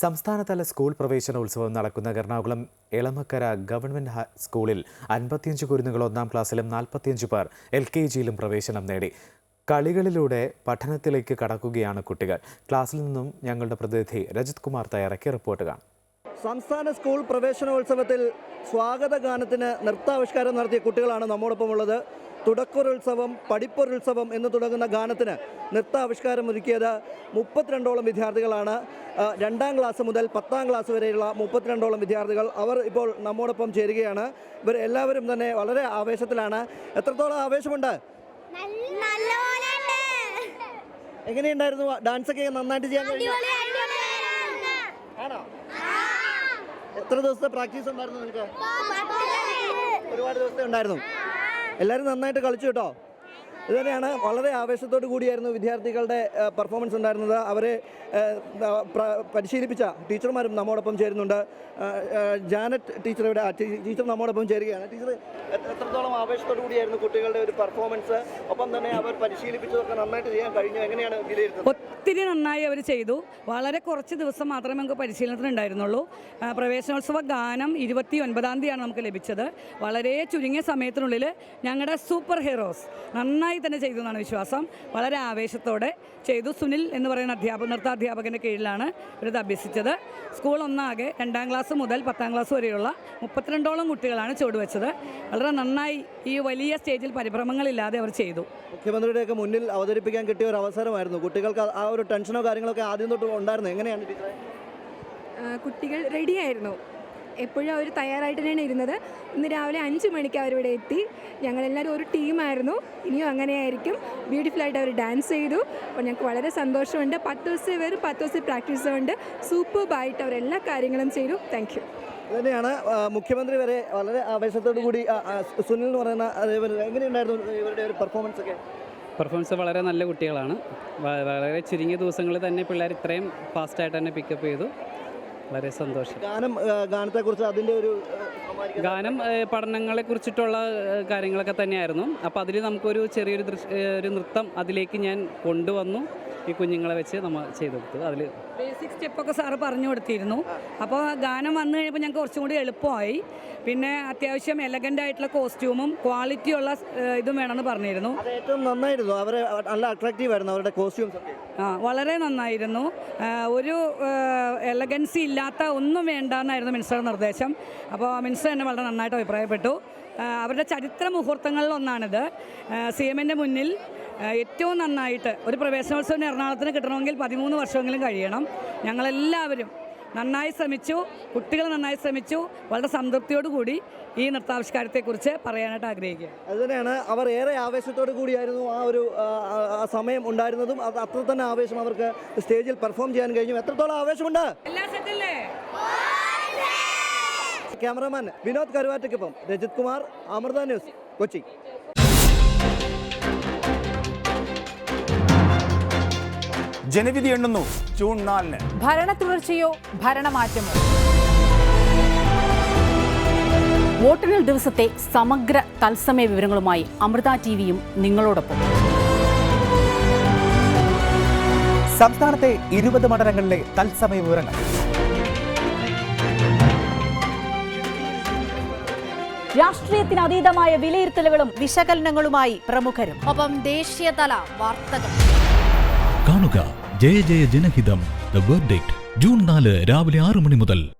സംസ്ഥാനതല സ്കൂൾ പ്രവേശനോത്സവം നടക്കുന്ന എറണാകുളം എളമക്കര ഗവൺമെന്റ് ഹ- സ്കൂളിൽ അൻപത്തിയഞ്ച് കുരുന്നുകൾ ഒന്നാം ക്ലാസ്സിലും നാൽപ്പത്തിയഞ്ച് പേർ എൽ കെ ജിയിലും പ്രവേശനം നേടി. കളികളിലൂടെ പഠനത്തിലേക്ക് കടക്കുകയാണ് കുട്ടികൾ. ക്ലാസ്സിൽ നിന്നും ഞങ്ങളുടെ പ്രതിനിധി രജിത് കുമാർ തയ്യാറാക്കിയ റിപ്പോർട്ട് കാണാം. സംസ്ഥാന സ്കൂൾ പ്രവേശനോത്സവത്തിൽ സ്വാഗത ഗാനത്തിന് നൃത്താവിഷ്കാരം നടത്തിയ കുട്ടികളാണ് നമ്മോടൊപ്പം ഉള്ളത് തുടക്കൊരുത്സവം പഠിപ്പൊരുത്സവം എന്ന് തുടങ്ങുന്ന ഗാനത്തിന് നൃത്താവിഷ്കാരം ഒരുക്കിയത് മുപ്പത്തിരണ്ടോളം വിദ്യാർത്ഥികളാണ്. രണ്ടാം ക്ലാസ് മുതൽ പത്താം ക്ലാസ് വരെയുള്ള മുപ്പത്തിരണ്ടോളം വിദ്യാർത്ഥികൾ അവർ ഇപ്പോൾ നമ്മോടൊപ്പം ചേരുകയാണ്. ഇവർ എല്ലാവരും തന്നെ വളരെ ആവേശത്തിലാണ്. എത്രത്തോളം ആവേശമുണ്ട്. എങ്ങനെയുണ്ടായിരുന്നു ഡാൻസ് ഒക്കെ നന്നായിട്ട് ചെയ്യാൻ കഴിഞ്ഞു? എത്ര ദിവസത്തെ പ്രാക്ടീസ് ഉണ്ടായിരുന്നു നിനക്ക്? ഒരുപാട് ദിവസത്തെ ഉണ്ടായിരുന്നു. എല്ലാവരും നന്നായിട്ട് കളിച്ചു കേട്ടോ? ഇത് തന്നെയാണ് വളരെ ആവേശത്തോടു കൂടിയായിരുന്നു വിദ്യാർത്ഥികളുടെ പെർഫോമൻസ് ഉണ്ടായിരുന്നത്. അവരെ പരിശീലിപ്പിച്ച ടീച്ചർമാരും നമ്മോടൊപ്പം ചേരുന്നുണ്ട്. ജാനറ്റ് ടീച്ചർ ഇവിടെ ടീച്ചർ നമ്മോടൊപ്പം ചേരുകയാണ്. ടീച്ചർ എത്രത്തോളം ആവേശത്തോടു കൂടിയായിരുന്നു കുട്ടികളുടെ ഒരു പെർഫോമൻസ് ഒപ്പം തന്നെ അവർ പരിശീലിപ്പിച്ചതൊക്കെ നന്നായിട്ട് ചെയ്യാൻ കഴിഞ്ഞു. എങ്ങനെയാണ് വിലയിരുത്തുന്നത്? ഒത്തിരി നന്നായി അവർ ചെയ്തു. വളരെ കുറച്ച് ദിവസം മാത്രമേ നമുക്ക് പരിശീലനത്തിന് ഉണ്ടായിരുന്നുള്ളൂ പ്രവേശനോത്സവ ഗാനം ഇരുപത്തി ഒൻപതാം തീയതിയാണ് നമുക്ക് ലഭിച്ചത്. വളരെ ചുരുങ്ങിയ സമയത്തിനുള്ളിൽ ഞങ്ങളുടെ സൂപ്പർ ഹീറോസ് നന്നായി തന്നെ ചെയ്തു എന്നാണ് വിശ്വാസം. വളരെ ആവേശത്തോടെ ചെയ്തു. സുനിൽ എന്ന് പറയുന്ന അധ്യാപക നൃത്താധ്യാപകന്റെ കീഴിലാണ് ഇവരത് അഭ്യസിച്ചത്. സ്കൂൾ ഒന്നാകെ രണ്ടാം ക്ലാസ് മുതൽ പത്താം ക്ലാസ് വരെയുള്ള മുപ്പത്തിരണ്ടോളം കുട്ടികളാണ് ചുവടുവെച്ചത്. വളരെ നന്നായി ഈ വലിയ സ്റ്റേജിൽ പരിഭ്രമങ്ങളില്ലാതെ അവർ ചെയ്തു. മുഖ്യമന്ത്രിയുടെയൊക്കെ മുന്നിൽ അവതരിപ്പിക്കാൻ കിട്ടിയ ഒരു അവസരമായിരുന്നു. കുട്ടികൾക്ക് ആ- ഒരു ടെൻഷനോ കാര്യങ്ങളൊക്കെ ആദ്യം തൊട്ട് ഉണ്ടായിരുന്നു? എങ്ങനെയാണ് കുട്ടികൾ റെഡിയായിരുന്നു എപ്പോഴും അവർ തയ്യാറായിട്ട് തന്നെയാണ് ഇരുന്നത്. ഇന്ന് രാവിലെ അഞ്ച് മണിക്ക് അവരിവിടെ എത്തി. ഞങ്ങളെല്ലാവരും ഒരു ടീമായിരുന്നു. ഇനിയും അങ്ങനെയായിരിക്കും. ബ്യൂട്ടിഫുള്ളായിട്ട് അവർ ഡാൻസ് ചെയ്തു. അപ്പോൾ ഞങ്ങൾക്ക് വളരെ സന്തോഷമുണ്ട്. പത്ത് ദിവസം വരും പത്ത് ദിവസം പ്രാക്ടീസ് ഉണ്ട് സൂപ്പർബായിട്ട് അവർ എല്ലാ കാര്യങ്ങളും ചെയ്തു. താങ്ക് യു തന്നെയാണ് മുഖ്യമന്ത്രി വരെ വളരെ ആവേശത്തോടു കൂടി സുനിൽ എന്ന് പറയുന്ന അതേപോലെ എങ്ങനെയുണ്ടായിരുന്നു ഇവരുടെ ഒരു പെർഫോമൻസ് ഒക്കെ? പെർഫോമൻസ് വളരെ നല്ല കുട്ടികളാണ്. വളരെ ചുരുങ്ങിയ ദിവസങ്ങളിൽ തന്നെ പിള്ളേർ ഇത്രയും ഫാസ്റ്റായിട്ട് തന്നെ പിക്കപ്പ് ചെയ്തു. വളരെ സന്തോഷം. ഗാനം ഗാനത്തെ ഗാനത്തെക്കുറിച്ച് അതിന്റെ ഒരു ഗാനം പഠനങ്ങളെ കുറിച്ചിട്ടുള്ള കാര്യങ്ങളൊക്കെ തന്നെയായിരുന്നു. അപ്പോൾ അതിൽ നമുക്കൊരു ചെറിയൊരു ദൃശ്യ ഒരു നൃത്തം അതിലേക്ക് ഞാൻ കൊണ്ടുവന്നു. ഈ കുഞ്ഞുങ്ങളെ വെച്ച് നമ്മൾ ചെയ്തു കൊടുത്തു അതിൽ ബേസിക് സ്റ്റെപ്പൊക്കെ സാറ് പറഞ്ഞു കൊടുത്തിരുന്നു. അപ്പോൾ ഗാനം വന്നു കഴിയുമ്പോൾ ഞങ്ങൾക്ക് കുറച്ചും കൂടി എളുപ്പമായി. പിന്നെ അത്യാവശ്യം എലഗന്റ് ആയിട്ടുള്ള കോസ്റ്റ്യൂമും ക്വാളിറ്റിയുള്ള ഇതും വേണമെന്ന് പറഞ്ഞിരുന്നു. ഏറ്റവും നന്നായിരുന്നു. അവർ നല്ല അട്രാക്റ്റീവ് ആയിരുന്നു അവരുടെ കോസ്റ്റ്യൂംസ് ആ വളരെ നന്നായിരുന്നു. ഒരു എലഗൻസി ഇല്ലാത്ത ഒന്നും വേണ്ട എന്നായിരുന്നു മിനിസ്റ്ററുടെ നിർദ്ദേശം. അപ്പോൾ മിനിസ്റ്റർ തന്നെ വളരെ നന്നായിട്ട് അഭിപ്രായപ്പെട്ടു. അവരുടെ ചരിത്ര മുഹൂർത്തങ്ങളിൽ ഒന്നാണിത്. സി എമ്മിന്റെ മുന്നിൽ ഏറ്റവും നന്നായിട്ട് ഒരു പ്രവേശനോത്സവം എറണാകുളത്തിന് കിട്ടണമെങ്കിൽ പതിമൂന്ന് വർഷമെങ്കിലും കഴിയണം. ഞങ്ങളെല്ലാവരും നന്നായി ശ്രമിച്ചു. കുട്ടികൾ നന്നായി ശ്രമിച്ചു. വളരെ സംതൃപ്തിയോടുകൂടി ഈ നൃത്താവിഷ്കാരത്തെക്കുറിച്ച് പറയാനായിട്ട് ആഗ്രഹിക്കുക അതുതന്നെയാണ് അവർ ഏറെ ആവേശത്തോടു കൂടിയായിരുന്നു ആ ഒരു സമയം ഉണ്ടായിരുന്നതും. അത് അത്ര തന്നെ ആവേശം അവർക്ക് സ്റ്റേജിൽ പെർഫോം ചെയ്യാൻ കഴിഞ്ഞു. എത്രത്തോളം ആവേശമുണ്ട്? എല്ലാ സെറ്റല്ലേ? ക്യാമറമാൻ വിനോദ് കരുവാറ്റയ്ക്കൊപ്പം രജിത് കുമാർ അമൃത ന്യൂസ് കൊച്ചി. ജനവിധി എണ്ണുന്നു. ജൂൺ നാലിന്. ഭരണ തുടർച്ചയോ ഭരണമാറ്റമോ? വോട്ടെണ്ണൽ ദിവസത്തെ സമഗ്ര തത്സമയ വിവരങ്ങളുമായി അമൃത ടിവിയും നിങ്ങളോടൊപ്പം. സംസ്ഥാനത്തെ ഇരുപത് മണ്ഡലങ്ങളിലെ തത്സമയ വിവരങ്ങൾ. രാഷ്ട്രീയത്തിന് അതീതമായ വിലയിരുത്തലുകളും വിശകലനങ്ങളുമായി പ്രമുഖരും. ഒപ്പം ദേശീയതല വാർത്തകൾ. കാണുക ജയ ജയ ജനഹിതം ദ വെർഡിക്ട് ജൂൺ നാല് രാവിലെ ആറ് മണി മുതൽ.